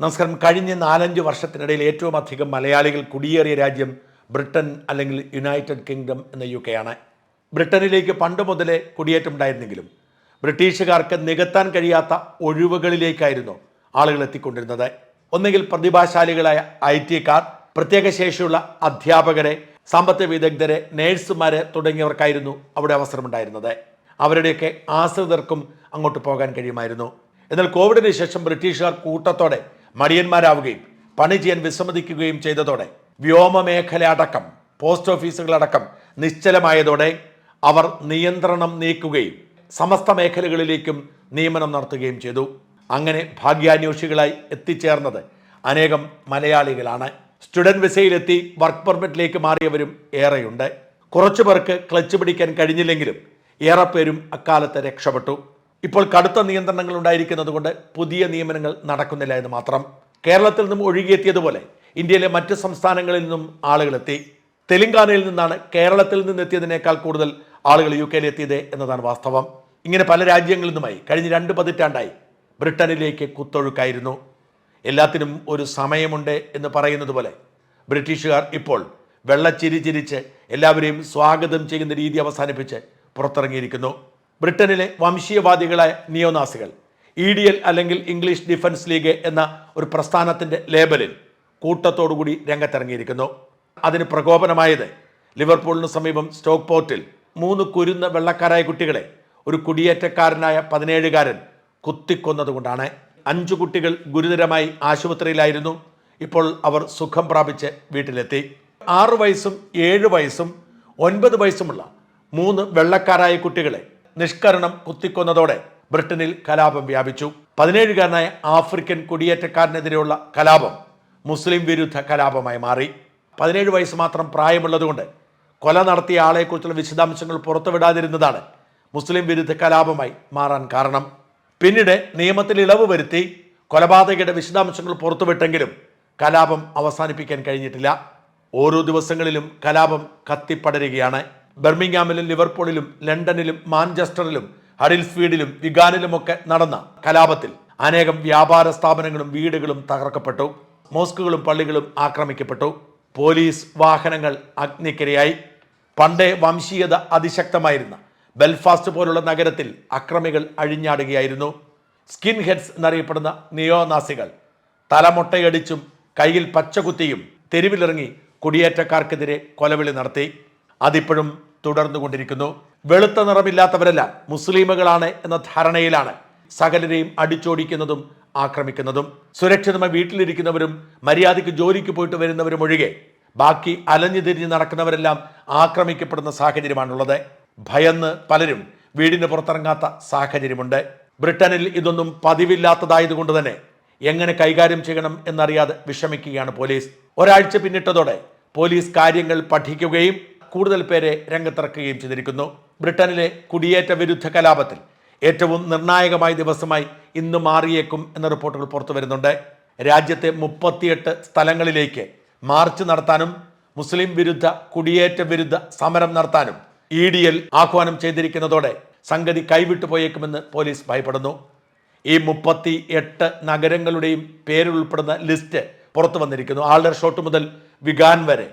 നമസ്കാരം. കഴിഞ്ഞ നാലഞ്ച് വർഷത്തിനിടയിൽ ഏറ്റവും അധികം മലയാളികൾ കുടിയേറിയ രാജ്യം ബ്രിട്ടൻ അല്ലെങ്കിൽ യുണൈറ്റഡ് കിങ്ഡം എന്ന യു കെ ആണ്. ബ്രിട്ടനിലേക്ക് പണ്ട് മുതലേ കുടിയേറ്റം ഉണ്ടായിരുന്നെങ്കിലും ബ്രിട്ടീഷുകാർക്ക് നികത്താൻ കഴിയാത്ത ഒഴിവുകളിലേക്കായിരുന്നു ആളുകൾ എത്തിക്കൊണ്ടിരുന്നത്. ഒന്നുകിൽ പ്രതിഭാശാലികളായ ഐ ടിക്കാർ പ്രത്യേക ശേഷിയുള്ള അധ്യാപകരെ സാമ്പത്തിക വിദഗ്ധരെ നേഴ്സുമാരെ തുടങ്ങിയവർക്കായിരുന്നു അവിടെ അവസരമുണ്ടായിരുന്നത്. അവരുടെയൊക്കെ ആശ്രിതർക്കും അങ്ങോട്ട് പോകാൻ കഴിയുമായിരുന്നു. എന്നാൽ കോവിഡിന് ശേഷം ബ്രിട്ടീഷുകാർ കൂട്ടത്തോടെ മടിയന്മാരാവുകയും പണി ചെയ്യാൻ വിസമ്മതിക്കുകയും ചെയ്തതോടെ വ്യോമമേഖല അടക്കം പോസ്റ്റ് ഓഫീസുകളടക്കം നിശ്ചലമായതോടെ അവർ നിയന്ത്രണം നീക്കുകയും സമസ്ത മേഖലകളിലേക്കും നിയമനം നടത്തുകയും ചെയ്തു. അങ്ങനെ ഭാഗ്യാന്വേഷികളായി എത്തിച്ചേർന്നത് അനേകം മലയാളികളാണ്. സ്റ്റുഡന്റ് വിസയിലെത്തി വർക്ക് പെർമിറ്റിലേക്ക് മാറിയവരും ഏറെയുണ്ട്. കുറച്ചു പേർക്ക് ക്ലച്ച് പിടിക്കാൻ കഴിഞ്ഞില്ലെങ്കിലും ഏറെ പേരും അക്കാലത്ത് രക്ഷപ്പെട്ടു. ഇപ്പോൾ കടുത്ത നിയന്ത്രണങ്ങൾ ഉണ്ടായിരിക്കുന്നത് കൊണ്ട് പുതിയ നിയമനങ്ങൾ നടക്കുന്നില്ല എന്ന് മാത്രം. കേരളത്തിൽ നിന്നും ഒഴുകിയെത്തിയതുപോലെ ഇന്ത്യയിലെ മറ്റ് സംസ്ഥാനങ്ങളിൽ നിന്നും ആളുകളെത്തി തെലങ്കാനയിൽ നിന്നാണ് കേരളത്തിൽ നിന്ന് എത്തിയതിനേക്കാൾ കൂടുതൽ ആളുകൾ യു കെയിൽ എത്തിയത് എന്നതാണ് വാസ്തവം. ഇങ്ങനെ പല രാജ്യങ്ങളിൽ നിന്നുമായി കഴിഞ്ഞ രണ്ട് പതിറ്റാണ്ടായി ബ്രിട്ടനിലേക്ക് കുത്തൊഴുക്കായിരുന്നു. എല്ലാത്തിനും ഒരു സമയമുണ്ട് എന്ന് പറയുന്നത് പോലെ ബ്രിട്ടീഷുകാർ ഇപ്പോൾ വെള്ളച്ചിരി ചിരിച്ച് എല്ലാവരെയും സ്വാഗതം ചെയ്യുന്ന രീതി അവസാനിപ്പിച്ച് പുറത്തിറങ്ങിയിരിക്കുന്നു. ബ്രിട്ടനിലെ വംശീയവാദികളായ നിയോനാസികൾ ഇ ഡി എൽ അല്ലെങ്കിൽ ഇംഗ്ലീഷ് ഡിഫൻസ് ലീഗ് എന്ന ഒരു പ്രസ്ഥാനത്തിന്റെ ലേബലിൽ കൂട്ടത്തോടുകൂടി രംഗത്തിറങ്ങിയിരിക്കുന്നു. അതിന് പ്രകോപനമായത് ലിവർപൂളിന് സമീപം സ്റ്റോക്ക് പോർട്ടിൽ മൂന്ന് കുരുന്ന വെള്ളക്കാരായ കുട്ടികളെ ഒരു കുടിയേറ്റക്കാരനായ പതിനേഴുകാരൻ കുത്തിക്കൊന്നതുകൊണ്ടാണ്. അഞ്ചു കുട്ടികൾ ഗുരുതരമായി ആശുപത്രിയിലായിരുന്നു. ഇപ്പോൾ അവർ സുഖം പ്രാപിച്ച് വീട്ടിലെത്തി. ആറു വയസ്സും ഏഴ് വയസ്സും ഒൻപത് വയസ്സുമുള്ള മൂന്ന് വെള്ളക്കാരായ കുട്ടികളെ നിഷ്കരണം കുത്തിക്കൊന്നതോടെ ബ്രിട്ടനിൽ കലാപം വ്യാപിച്ചു. പതിനേഴുകാരനായ ആഫ്രിക്കൻ കുടിയേറ്റക്കാരനെതിരെയുള്ള കലാപം മുസ്ലിം വിരുദ്ധ കലാപമായി മാറി. പതിനേഴ് വയസ്സ് മാത്രം പ്രായമുള്ളതുകൊണ്ട് കൊല നടത്തിയ ആളെക്കുറിച്ചുള്ള വിശദാംശങ്ങൾ പുറത്തുവിടാതിരുന്നതാണ് മുസ്ലിം വിരുദ്ധ കലാപമായി മാറാൻ കാരണം. പിന്നീട് നിയമത്തിൽ ഇളവ് വരുത്തി കൊലപാതകയുടെ വിശദാംശങ്ങൾ പുറത്തുവിട്ടെങ്കിലും കലാപം അവസാനിപ്പിക്കാൻ കഴിഞ്ഞിട്ടില്ല. ഓരോ ദിവസങ്ങളിലും കലാപം കത്തിപ്പടരുകയാണ്. ബർമിംഗാമിലും ലിവർപൂളിലും ലണ്ടനിലും മാഞ്ചസ്റ്ററിലും ഹഡിൽസ്ഫീൽഡിലും വിഗാനിലുമൊക്കെ നടന്ന കലാപത്തിൽ അനേകം വ്യാപാര സ്ഥാപനങ്ങളും വീടുകളും തകർക്കപ്പെട്ടു. മോസ്കുകളും പള്ളികളും ആക്രമിക്കപ്പെട്ടു. പോലീസ് വാഹനങ്ങൾ അഗ്നിക്കിരയായി. പണ്ടേ വംശീയത അതിശക്തമായിരുന്ന ബെൽഫാസ്റ്റ് പോലുള്ള നഗരത്തിൽ അക്രമികൾ അഴിഞ്ഞാടുകയായിരുന്നു. സ്കിൻ ഹെഡ്സ് എന്നറിയപ്പെടുന്ന നിയോനാസികൾ തലമുട്ടയടിച്ചും കയ്യിൽ പച്ചകുത്തിയും തെരുവിലിറങ്ങി കുടിയേറ്റക്കാർക്കെതിരെ കൊലവിളി നടത്തി. അതിപ്പോഴും തുടർന്നുകൊണ്ടിരിക്കുന്നു വെളുത്ത നിറമില്ലാത്തവരല്ല മുസ്ലിമുകളാണ് എന്ന ധാരണയിലാണ് സകലരെയും അടിച്ചോടിക്കുന്നതും ആക്രമിക്കുന്നതും. സുരക്ഷിതമായി വീട്ടിലിരിക്കുന്നവരും മര്യാദയ്ക്ക് ജോലിക്ക് പോയിട്ട് വരുന്നവരും ഒഴികെ ബാക്കി അലഞ്ഞു തിരിഞ്ഞ് നടക്കുന്നവരെല്ലാം ആക്രമിക്കപ്പെടുന്ന സാഹചര്യമാണുള്ളത്. ഭയന്ന് പലരും വീടിന് പുറത്തിറങ്ങാത്ത സാഹചര്യമുണ്ട്. ബ്രിട്ടനിൽ ഇതൊന്നും പതിവില്ലാത്തതായതുകൊണ്ട് തന്നെ എങ്ങനെ കൈകാര്യം ചെയ്യണം എന്നറിയാതെ വിഷമിക്കുകയാണ് പോലീസ്. ഒരാഴ്ച പിന്നിട്ടതോടെ പോലീസ് കാര്യങ്ങൾ പഠിക്കുകയും കൂടുതൽ പേരെ രംഗത്തിറക്കുകയും ചെയ്തിരിക്കുന്നു. ബ്രിട്ടനിലെ കുടിയേറ്റ വിരുദ്ധ കലാപത്തിൽ ഏറ്റവും നിർണായകമായ ദിവസമായി ഇന്ന് മാറിയേക്കും എന്ന റിപ്പോർട്ടുകൾ പുറത്തു വരുന്നുണ്ട്. രാജ്യത്തെ മുപ്പത്തിയെട്ട് സ്ഥലങ്ങളിലേക്ക് മാർച്ച് നടത്താനും മുസ്ലിം വിരുദ്ധ കുടിയേറ്റ വിരുദ്ധ സമരം നടത്താനും ഇ ഡി എൽ ആഹ്വാനം ചെയ്തിരിക്കുന്നതോടെ സംഗതി കൈവിട്ടു പോയേക്കുമെന്ന് പോലീസ് ഭയപ്പെടുന്നു. ഈ മുപ്പത്തി എട്ട് നഗരങ്ങളുടെയും പേരുൾപ്പെടുന്ന ലിസ്റ്റ് പുറത്തു വന്നിരിക്കുന്നു. ആൾഡർ ഷോട്ട് മുതൽ വിഗാൻ വരെ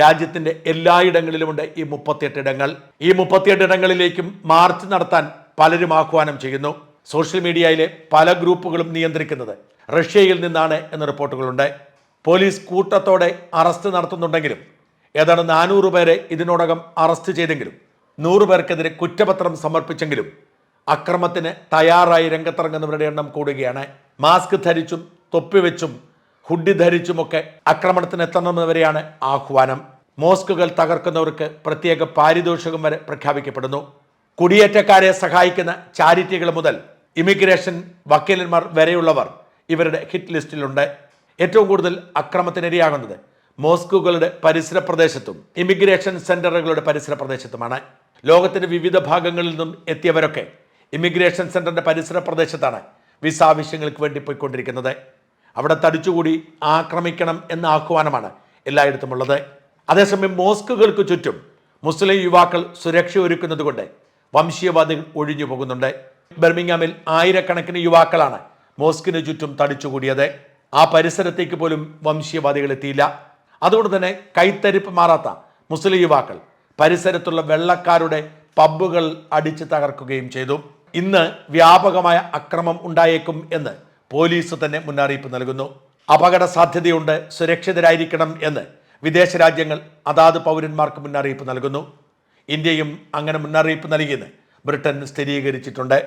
രാജ്യത്തിന്റെ എല്ലായിടങ്ങളിലുമുണ്ട് ഈ മുപ്പത്തിയെട്ട് ഇടങ്ങൾ. ഈ മുപ്പത്തിയെട്ട് ഇടങ്ങളിലേക്കും മാർച്ച് നടത്താൻ പലരും ആഹ്വാനം ചെയ്യുന്നു. സോഷ്യൽ മീഡിയയിലെ പല ഗ്രൂപ്പുകളും നിയന്ത്രിക്കുന്നത് റഷ്യയിൽ നിന്നാണ് എന്ന റിപ്പോർട്ടുകളുണ്ട്. പോലീസ് കൂട്ടത്തോടെ അറസ്റ്റ് നടത്തുന്നുണ്ടെങ്കിലും ഏതാണ്ട് നാനൂറ് പേരെ ഇതിനോടകം അറസ്റ്റ് ചെയ്തെങ്കിലും നൂറ് പേർക്കെതിരെ കുറ്റപത്രം സമർപ്പിച്ചെങ്കിലും അക്രമത്തിന് തയ്യാറായി രംഗത്തിറങ്ങുന്നവരുടെ എണ്ണം കൂടുകയാണ്. മാസ്ക് ധരിച്ചും തൊപ്പി വെച്ചും ഹുഡി ധരിച്ചുമൊക്കെ ആക്രമണത്തിന് എത്തണമെന്നവരെയാണ് ആഹ്വാനം. മോസ്കുകൾ തകർക്കുന്നവർക്ക് പ്രത്യേക പാരിതോഷികം വരെ പ്രഖ്യാപിക്കപ്പെടുന്നു. കുടിയേറ്റക്കാരെ സഹായിക്കുന്ന ചാരിറ്റികൾ മുതൽ ഇമിഗ്രേഷൻ വക്കീലന്മാർ വരെയുള്ളവർ ഇവരുടെ ഹിറ്റ് ലിസ്റ്റിലുണ്ട്. ഏറ്റവും കൂടുതൽ അക്രമത്തിനിരയാകുന്നത് മോസ്കുകളുടെ പരിസര പ്രദേശത്തും ഇമിഗ്രേഷൻ സെന്ററുകളുടെ പരിസര പ്രദേശത്തുമാണ്. ലോകത്തിന്റെ വിവിധ ഭാഗങ്ങളിൽ നിന്നും എത്തിയവരൊക്കെ ഇമിഗ്രേഷൻ സെന്ററിന്റെ പരിസര പ്രദേശത്താണ് വിസ ആവശ്യങ്ങൾക്ക് വേണ്ടി പോയിക്കൊണ്ടിരിക്കുന്നത്. അവിടെ തടിച്ചുകൂടി ആക്രമിക്കണം എന്ന ആഹ്വാനമാണ് എല്ലായിടത്തും ഉള്ളത്. അതേസമയം മോസ്കുകൾക്ക് ചുറ്റും മുസ്ലിം യുവാക്കൾ സുരക്ഷ ഒരുക്കുന്നത് കൊണ്ട് വംശീയവാദികൾ ഒഴിഞ്ഞു പോകുന്നുണ്ട്. ബെർമിംഗാമിൽ ആയിരക്കണക്കിന് യുവാക്കളാണ് മോസ്കിന് ചുറ്റും തടിച്ചുകൂടിയത്. ആ പരിസരത്തേക്ക് പോലും വംശീയവാദികൾ എത്തിയില്ല. അതുകൊണ്ട് തന്നെ കൈത്തരിപ്പ് മാറാത്ത മുസ്ലിം യുവാക്കൾ പരിസരത്തുള്ള വെള്ളക്കാരുടെ പബ്ബുകൾ അടിച്ചു തകർക്കുകയും ചെയ്തു. ഇന്ന് വ്യാപകമായ അക്രമം ഉണ്ടായേക്കും എന്ന് പോലീസ് തന്നെ മുന്നറിയിപ്പ് നൽകുന്നു. അപകട സാധ്യതയുണ്ട് സുരക്ഷിതരായിരിക്കണം എന്ന് വിദേശ രാജ്യങ്ങൾ അതാത് പൗരന്മാർക്ക് മുന്നറിയിപ്പ് നൽകുന്നു. ഇന്ത്യയും അങ്ങനെ മുന്നറിയിപ്പ് നൽകിയെന്ന് ബ്രിട്ടൻ സ്ഥിരീകരിച്ചിട്ടുണ്ട്.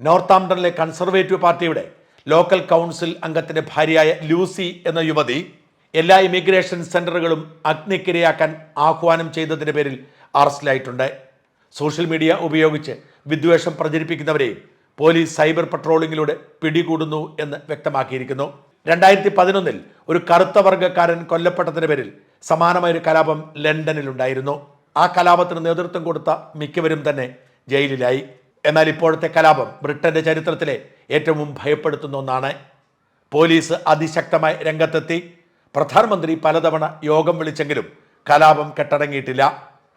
നോർത്താംപ്ടണിലെ കൺസർവേറ്റീവ് പാർട്ടിയുടെ ലോക്കൽ കൗൺസിൽ അംഗത്തിന്റെ ഭാര്യയായ ലൂസി എന്ന യുവതി എല്ലാ ഇമിഗ്രേഷൻ സെന്ററുകളും അഗ്നിക്കിരയാക്കാൻ ആഹ്വാനം ചെയ്തതിന്റെ പേരിൽ അറസ്റ്റിലായിട്ടുണ്ട്. സോഷ്യൽ മീഡിയ ഉപയോഗിച്ച് വിദ്വേഷം പ്രചരിപ്പിക്കുന്നവരെയും പോലീസ് സൈബർ പട്രോളിങ്ങിലൂടെ പിടികൂടുന്നു എന്ന് വ്യക്തമാക്കിയിരിക്കുന്നു. രണ്ടായിരത്തി പതിനൊന്നിൽ ഒരു കറുത്ത വർഗക്കാരൻ കൊല്ലപ്പെട്ടതിന് പേരിൽ സമാനമായ ഒരു കലാപം ലണ്ടനിലുണ്ടായിരുന്നു. ആ കലാപത്തിന് നേതൃത്വം കൊടുത്ത മിക്കവരും തന്നെ ജയിലിലായി. എന്നാൽ ഇപ്പോഴത്തെ കലാപം ബ്രിട്ടന്റെ ചരിത്രത്തിലെ ഏറ്റവും ഭയപ്പെടുത്തുന്ന ഒന്നാണ്. പോലീസ് അതിശക്തമായി രംഗത്തെത്തി. പ്രധാനമന്ത്രി പലതവണ യോഗം വിളിച്ചെങ്കിലും കലാപം കെട്ടടങ്ങിയിട്ടില്ല.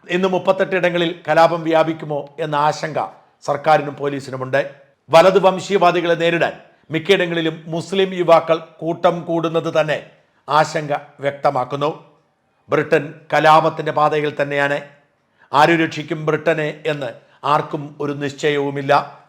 ഇന്ന് മുപ്പത്തെട്ട് ഇടങ്ങളിൽ കലാപം വ്യാപിക്കുമോ എന്ന ആശങ്ക സർക്കാരിനും പോലീസിനുമുണ്ട്. വലതു വംശീയവാദികളെ നേരിടാൻ മിക്കയിടങ്ങളിലും മുസ്ലിം യുവാക്കൾ കൂട്ടം കൂടുന്നത് തന്നെ ആശങ്ക വ്യക്തമാക്കുന്നു. ബ്രിട്ടൻ കലാപത്തിന്റെ പാതയിൽ തന്നെയാണ്. ആരു രക്ഷിക്കും ബ്രിട്ടനെ എന്ന് ആർക്കും ഒരു നിശ്ചയവുമില്ല.